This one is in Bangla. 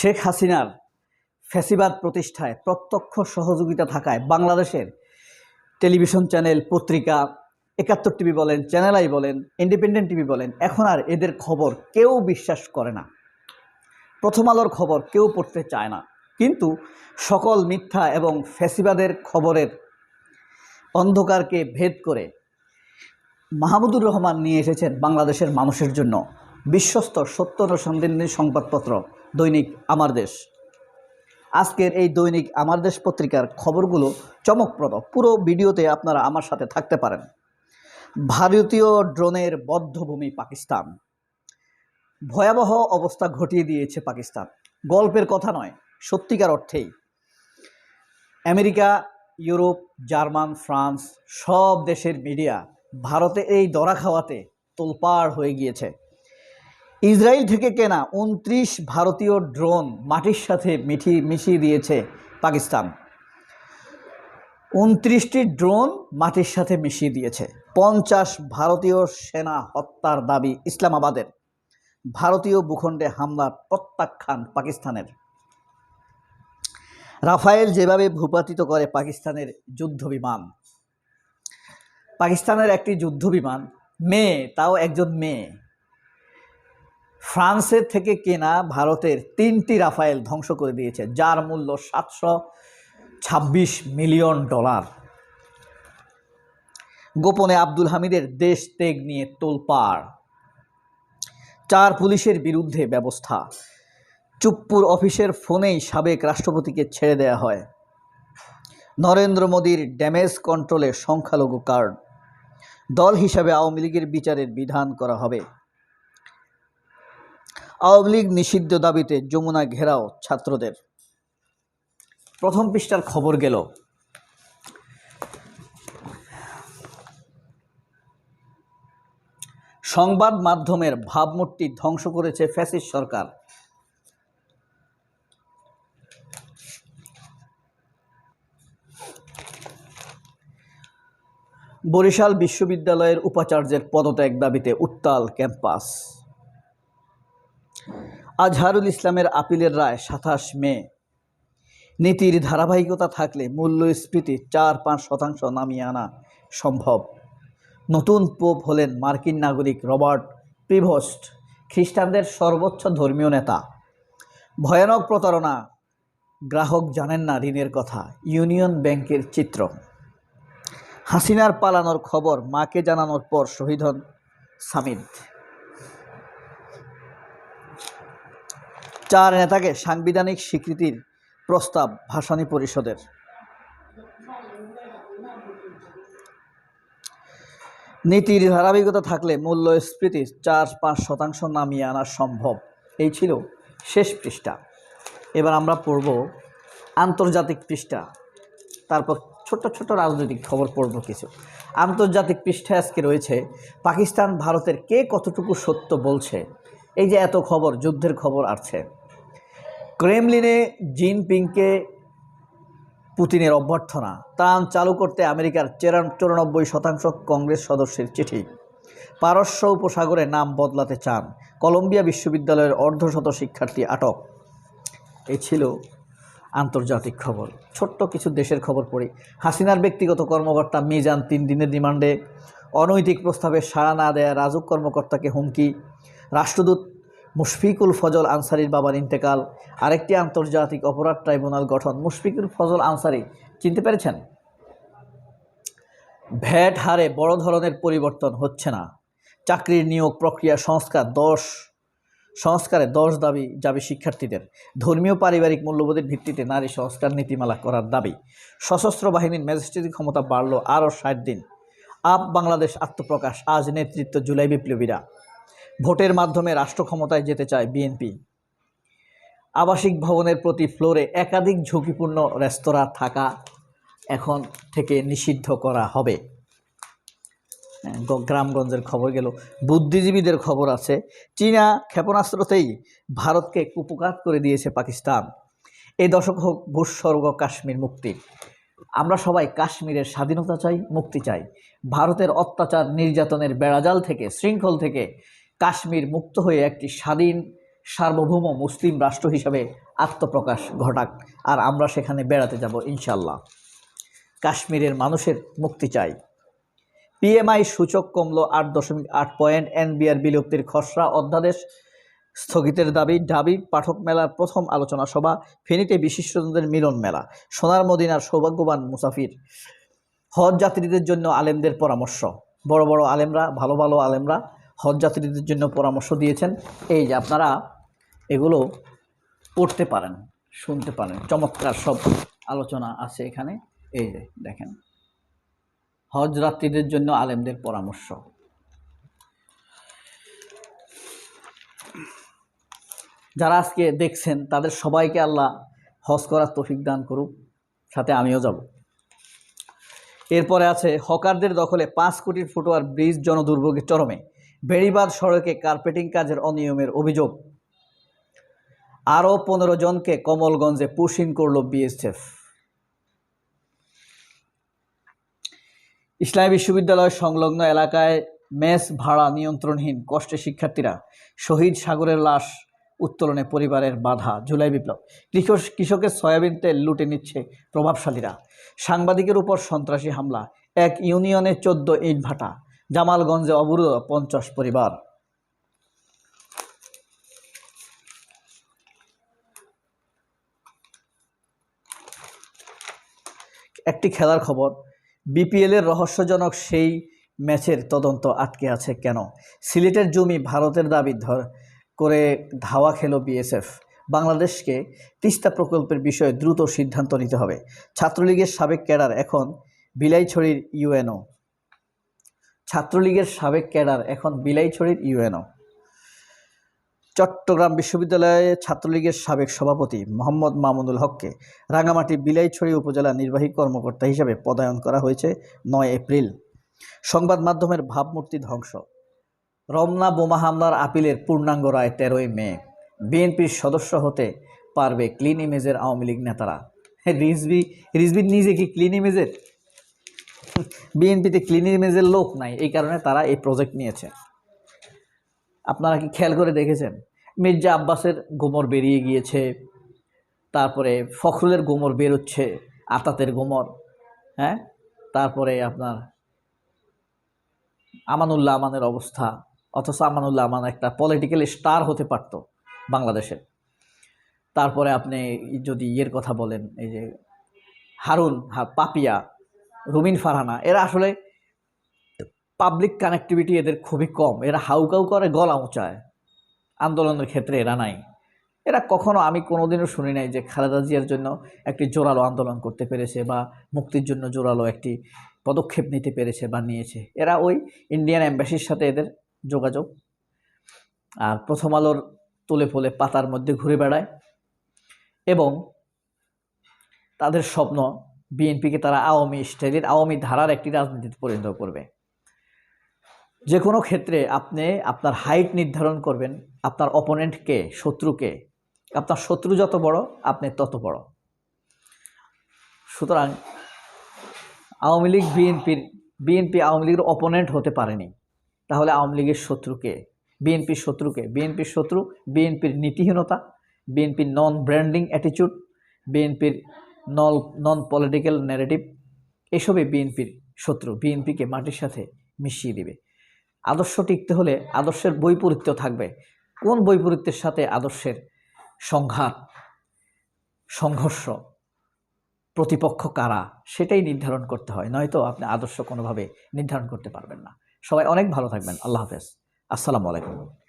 শেখ হাসিনার ফ্যাসিবাদ প্রতিষ্ঠায় প্রত্যক্ষ সহযোগিতা থাকায় বাংলাদেশের টেলিভিশন চ্যানেল, পত্রিকা, একাত্তর টিভি বলেন, চ্যানেল আই বলেন, ইন্ডিপেন্ডেন্ট টিভি বলেন, এখন আর এদের খবর কেউ বিশ্বাস করে না। প্রথম আলোর খবর কেউ পড়তে চায় না। কিন্তু সকল মিথ্যা এবং ফ্যাসিবাদের খবরের অন্ধকারকে ভেদ করে মাহমুদুর রহমান নিয়ে এসেছেন বাংলাদেশের মানুষের জন্য। বিশ্বস্ত সত্য অনুসন্ধানী সংবাদপত্র। দৈনিক আমার দেশ। আজকের এই দৈনিক আমার দেশ পত্রিকার খবরগুলো চমকপ্রদ। পুরো ভিডিওতে আপনারা আমার সাথে থাকতে পারেন। ভারতীয় ড্রোনের বদ্ধভূমি পাকিস্তান। ভয়াবহ অবস্থা ঘটিয়ে দিয়েছে পাকিস্তান। গল্পের কথা নয়, সত্যিকার অর্থেই। আমেরিকা, ইউরোপ, জার্মান, ফ্রান্স সব দেশের মিডিয়া ভারতে এই দরা খাওয়াতে তোলপাড় হয়ে গিয়েছে। ইসরায়েল থেকে কেনা উনত্রিশ ভারতীয় ড্রোন মাটির সাথে মিঠি, মিশিয়ে দিয়েছে পাকিস্তান। উনত্রিশটি ড্রোন মাটির সাথে মিশিয়ে দিয়েছে। পঞ্চাশ ভারতীয় সেনা হত্যার দাবি ইসলামাবাদের। ভারতীয় ভূখণ্ডে হামলার প্রত্যাখ্যান পাকিস্তানের। রাফায়েল যেভাবে ভূপাতিত করে পাকিস্তানের যুদ্ধ বিমান পাকিস্তানের একটি যুদ্ধ বিমান মেয়ে তাও একজন মেয়ে ফ্রান্সের থেকে কেনা ভারতের তিনটি রাফায়েল ধ্বংস করে দিয়েছে, যার মূল্য সাতশো ছাব্বিশ মিলিয়ন ডলার। গোপনে আব্দুল হামিদের দেশ ত্যাগ নিয়ে তোলপাড়। চার পুলিশের বিরুদ্ধে ব্যবস্থা। চুপ্পুর অফিসের ফোনেই সাবেক রাষ্ট্রপতিকে ছেড়ে দেয়া হয়। নরেন্দ্র মোদীর ড্যামেজ কন্ট্রোলে সংখ্যালঘু কার্ড। দল হিসাবে আওয়ামী লীগের বিচারের বিধান করা হবে। আওয়ামী লীগ নিষিদ্ধ দাবিতে যমুনা ঘেরাও ছাত্রদের। প্রথম পৃষ্ঠার খবর গেল। সংবাদ মাধ্যমের ভাবমূর্তি ধ্বংস করেছে ফ্যাসিস সরকার। বরিশাল বিশ্ববিদ্যালয়ের উপাচার্যের পদত্যাগ দাবিতে উত্তাল ক্যাম্পাস। আজহারুল ইসলামের আপিলের রায় সাতাশ মে। নীতির ধারাবাহিকতা থাকলে মূল্যস্ফীতি চার পাঁচ শতাংশ নামিয়ে আনা সম্ভব। নতুন পোপ হলেন মার্কিন নাগরিক রবার্ট প্রিভোস্ট, খ্রিস্টানদের সর্বোচ্চ ধর্মীয় নেতা। ভয়ানক প্রতারণা, গ্রাহক জানেন না ঋণের কথা, ইউনিয়ন ব্যাংকের চিত্র। হাসিনার পালানোর খবর মাকে জানানোর পর শহীদ হন সামিদ। চার নেতাকে সাংবিধানিক স্বীকৃতির প্রস্তাব ভাসানী পরিষদের। নীতির ধারাবাহিকতা থাকলে মূল্যস্ফীতি চার পাঁচ শতাংশ নামিয়ে আনা সম্ভব। এই ছিল শেষ পৃষ্ঠা। এবার আমরা পড়ব আন্তর্জাতিক পৃষ্ঠা। তারপর ছোট ছোট রাজনৈতিক খবর পড়ব কিছু। আন্তর্জাতিক পৃষ্ঠায় আজকে রয়েছে, পাকিস্তান, ভারতের কে কতটুকু সত্য বলছে? এই যে এত খবর, যুদ্ধের খবর আসছে। ক্রেমলিনে জিনপিংকে পুতিনের অভ্যর্থনা। ত্রাণ চালু করতে আমেরিকার চেরান চুরানব্বই শতাংশ কংগ্রেস সদস্যের চিঠি। পারস্য উপসাগরে নাম বদলাতে চান। কলম্বিয়া বিশ্ববিদ্যালয়ের অর্ধশত শিক্ষার্থী আটক। এই ছিল আন্তর্জাতিক খবর। ছোট্ট কিছু দেশের খবর পড়ি। হাসিনার ব্যক্তিগত কর্মকর্তা মিজান তিন দিনের রিমান্ডে। অনৈতিক প্রস্তাবে সাড়া না দেয়া রাজুক কর্মকর্তাকে হুমকি। রাষ্ট্রদূত মুশফিকুল ফজল আনসারির বাবার ইন্তেকাল। আরেকটি আন্তর্জাতিক অপরাধ ট্রাইব্যুনাল গঠন। মুশফিকুল ফজল আনসারি, চিনতে পেরেছেন? ভ্যাট হারে বড় ধরনের পরিবর্তন হচ্ছে না। চাকরির নিয়োগ প্রক্রিয়া সংস্কার দশ, সংস্কারে দশ দাবি যাবে শিক্ষার্থীদের। ধর্মীয় পারিবারিক মূল্যবোধের ভিত্তিতে নারী সংস্কার নীতিমালা করার দাবি। সশস্ত্র বাহিনীর ম্যাজিস্ট্রেটি ক্ষমতা বাড়ল আরও ষাট দিন। আপ বাংলাদেশ আত্মপ্রকাশ, আজ নেতৃত্ব জুলাই বিপ্লবীরা। ভোটের মাধ্যমে রাষ্ট্র ক্ষমতায় যেতে চায় বিএনপি। আবাসিক ভবনের প্রতি ফ্লোরে একাধিক ঝুঁকিপূর্ণ রেস্তোরাঁ থাকা এখন থেকে নিষিদ্ধ করা হবে। হ্যাঁ, গ্রামগঞ্জের খবর গেল। বুদ্ধিজীবীদের খবর আছে চীনা ক্ষেপণাস্ত্রতেই ভারতকে কুপকাত করে দিয়েছে পাকিস্তান। এই দশক হোক ভূস্বর্গ কাশ্মীর মুক্তি। আমরা সবাই কাশ্মীরের স্বাধীনতা চাই মুক্তি চাই। ভারতের অত্যাচার নির্যাতনের বেড়াজাল থেকে শৃঙ্খল থেকে কাশ্মীর মুক্ত হয়ে একটি স্বাধীন, সার্বভৌম মুসলিম রাষ্ট্র হিসাবে আত্মপ্রকাশ ঘটাক, আর আমরা সেখানে বেড়াতে যাব ইনশাল্লাহ কাশ্মীরের মানুষের মুক্তি চাই। পিএমআই সূচক কমল আট দশমিক আট পয়েন্ট, এনবিআর বিলুপ্তির খসড়া অধ্যাদেশ স্থগিতের দাবি দাবি পাঠক মেলার প্রথম আলোচনা সভা, ফেনীতে বিশিষ্টজনদের মিলন মেলা, সোনার মদিনার সৌভাগ্যবান মুসাফির, হজ যাত্রীদের জন্য আলেমদের পরামর্শ, বড় বড় আলেমরা, ভালো ভালো আলেমরা হজ যাত্রীদের জন্য পরামর্শ দিয়েছেন। এই যে আপনারা এগুলো পড়তে পারেন, শুনতে পারেন। চমৎকার সব আলোচনা আছে এখানে। এই যে দেখেন, হজ যাত্রীদের জন্য আলেমদের পরামর্শ। যারা আজকে দেখছেন, তাদের সবাইকে আল্লাহ হজ করার তফিক দান করুক, সাথে আমিও যাব। এরপরে আছে, হকারদের দখলে পাঁচ কোটির ফুটওয়ার ব্রিজ জনদুর্ভোগের চরমে। বেড়িবাঁধ সড়কে কার্পেটিং কাজের অনিয়মের অভিযোগ। আরও পনেরো জনকে কমলগঞ্জে পুশিং করল বিএসএফ। ইসলামী বিশ্ববিদ্যালয় সংলগ্ন এলাকায় মেস ভাড়া নিয়ন্ত্রণহীন কষ্টে শিক্ষার্থীরা শহীদ সাগরের লাশ উত্তোলনে পরিবারের বাধা, জুলাই বিপ্লব। কৃষক কৃষকের সয়াবিন তেল লুটে নিচ্ছে প্রভাবশালীরা। সাংবাদিকের উপর সন্ত্রাসী হামলা, এক ইউনিয়নে চোদ্দ ইট ভাটা। জামালগঞ্জে অবরোধ, পঞ্চাশ পরিবার। একটি খেলার খবর বিপিএলের রহস্যজনক সেই ম্যাচের তদন্ত আটকে আছে কেন? সিলেটের জমি ভারতের দাবি ধর করে ধাওয়া খেল বিএসএফ। বাংলাদেশকে তিস্তা প্রকল্পের বিষয়ে দ্রুত সিদ্ধান্ত নিতে হবে। ছাত্রলীগের সাবেক ক্যাডার এখন বিলাইছড়ির ইউএনও। ছাত্রলীগের সাবেক ক্যাডার এখন বিলাইছড়ির ইউএনও। চট্টগ্রাম বিশ্ববিদ্যালয়ে ছাত্রলীগের সাবেক সভাপতি মোহাম্মদ মামুনুল হককে রাঙামাটি বিলাইছড়ি উপজেলা নির্বাহী কর্মকর্তা হিসেবে পদায়ন করা হয়েছে নয় এপ্রিল। সংবাদ মাধ্যমের ভাবমূর্তি ধ্বংস। রমনা বোমা হামলার আপিলের পূর্ণাঙ্গ রায় তেরোই মে। বিএনপির সদস্য হতে পারবে ক্লিন ইমেজের আওয়ামী লীগ নেতারা। রিজবি রিজবির নিজে কি ক্লিন ইমেজের? বিএনপিতে ক্লিন ইমেজের লোক নাই, এই কারণে তারা এই প্রজেক্ট নিয়েছে। আপনারা কি খেয়াল করে দেখেছেন? মির্জা আব্বাসের গোমর বেরিয়ে গিয়েছে, তারপরে ফখরুলের গোমর বেরোচ্ছে, আতাতের গোমর হ্যাঁ? তারপরে আপনার আমানুল্লাহ আমানের অবস্থা, অথচ আমানুল্লাহ আমান একটা পলিটিক্যাল স্টার হতে পারত বাংলাদেশের তারপরে আপনি যদি ইয়ের কথা বলেন, এই যে হারুন পাপিয়া রুমিন ফারহানা, এরা আসলে পাবলিক কানেক্টিভিটি এদের খুবই কম। এরা হাউকাউ করে গলা উঁচায়। আন্দোলনের ক্ষেত্রে এরা নাই। এরা কখনো, আমি কোনোদিনও শুনি নাই যে খালেদা জিয়ার জন্য একটি জোরালো আন্দোলন করতে পেরেছে বা মুক্তির জন্য জোরালো একটি পদক্ষেপ নিতে পেরেছে বা নিয়েছে। এরা ওই ইন্ডিয়ান অ্যাম্বাসির সাথে এদের যোগাযোগ। আর প্রথম আলোর তুলে ফুলে পাতার মধ্যে ঘুরে বেড়ায়। এবং তাদের স্বপ্ন বিএনপিকে তারা আওয়ামী স্টাইলের আওয়ামী ধারার একটি রাজনীতিতে পরিণত করবে। যে কোনো ক্ষেত্রে আপনি আপনার হাইট নির্ধারণ করবেন, আপনার অপোনেন্টকে শত্রুকে। আপনার শত্রু যত বড়, আপনি তত বড়। সুতরাং আওয়ামী লীগ বিএনপির বিএনপি আওয়ামী লীগের অপোনেন্ট হতে পারেনি। তাহলে আওয়ামী লীগের শত্রুকে? বিএনপির শত্রুকে? বিএনপির শত্রু বিএনপির নীতিহীনতা বিএনপির নন ব্র্যান্ডিং অ্যাটিচিউড বিএনপির নল নন পলিটিক্যাল ন্যারেটিভ এসবই বিএনপির শত্রু। বিএনপিকে মাটির সাথে মিশিয়ে দিবে। আদর্শ টিকতে হলে আদর্শের বৈপরীত্য থাকবে। কোন বৈপরীত্যের সাথে আদর্শের সংঘাত, সংঘর্ষ, প্রতিপক্ষ কারা, সেটাই নির্ধারণ করতে হয়। নয়তো আপনি আদর্শ কোনোভাবে নির্ধারণ করতে পারবেন না। সবাই অনেক ভালো থাকবেন। আল্লাহ হাফেজ। আসসালামু আলাইকুম।